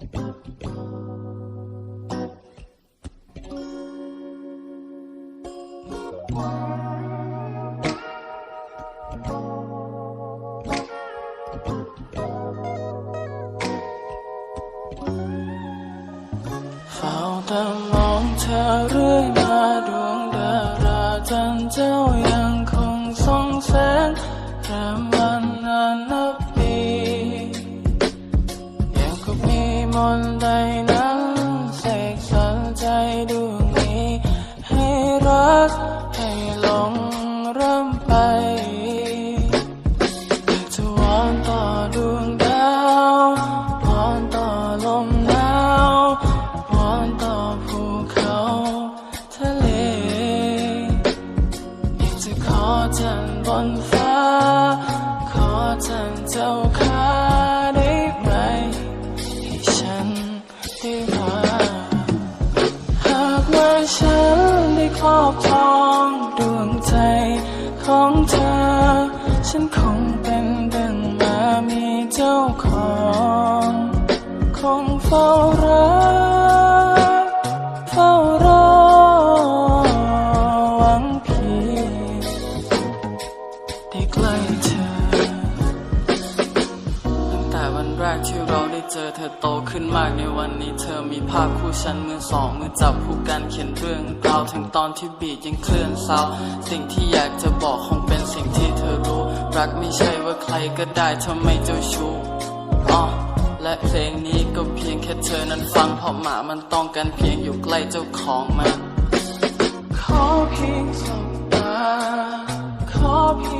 เฝ้าแต่ มีมนใดนั้นเสกสรรใจดวงนี้ ให้รักให้หลงเรำไปจะวอนต่อดวงดาววอนต่อลมหนาววอนต่อภูเขาทะเลอยากจะขอจันทร์บนฟ้า ขอจันทร์เจ้าขา ที่หา หากว่าฉันได้ครอบครองดวงใจของเธอ ฉันคงเป็นดังมามีเจ้าของ คงเฝ้ารัก แรกที่เราได้เจอเธอโตขึ้นมากในวันนี้เธอมีภาพคู่ฉันมือสองมือจับคู่กันเขียนเรื่องราวถึงตอนที่บีดยังเคลื่อนเศร้าสิ่งที่อยากจะบอกคงเป็นสิ่งที่เธอรู้ รักไม่ใช่ว่าใครก็ได้ทำไมเจ้าชู้อ๋อและเพลงนี้ก็เพียงแค่เธอนั้นฟังเพราะหมามันต้องการเพียงอยู่ใกล้เจ้าของมันขอเพียงสบตาขอเพียง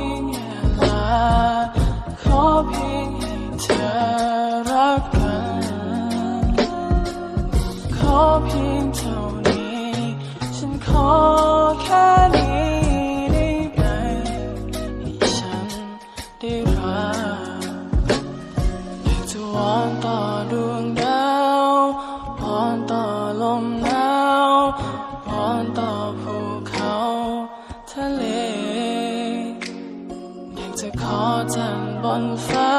ขอจันบนฟ้า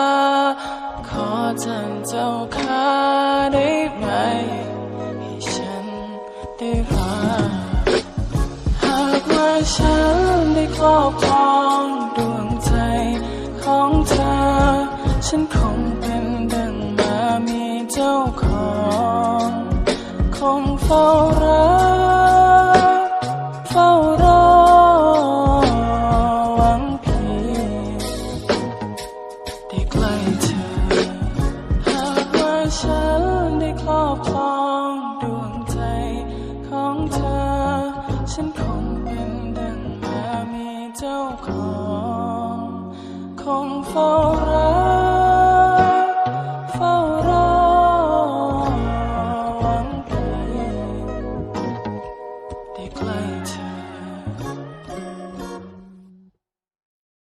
ขอจันเจ้าขาได้ไหม ให้ฉันได้รักหากว่าฉันได้ครอบครองดวงใจของเธอ ฉันคงเป็นดังมามีเจ้าของ คงเฝ้ารัก ครอบครองดวงใจของเธอ ฉันคงเป็นดังมามีเจ้าของ คงเฝ้า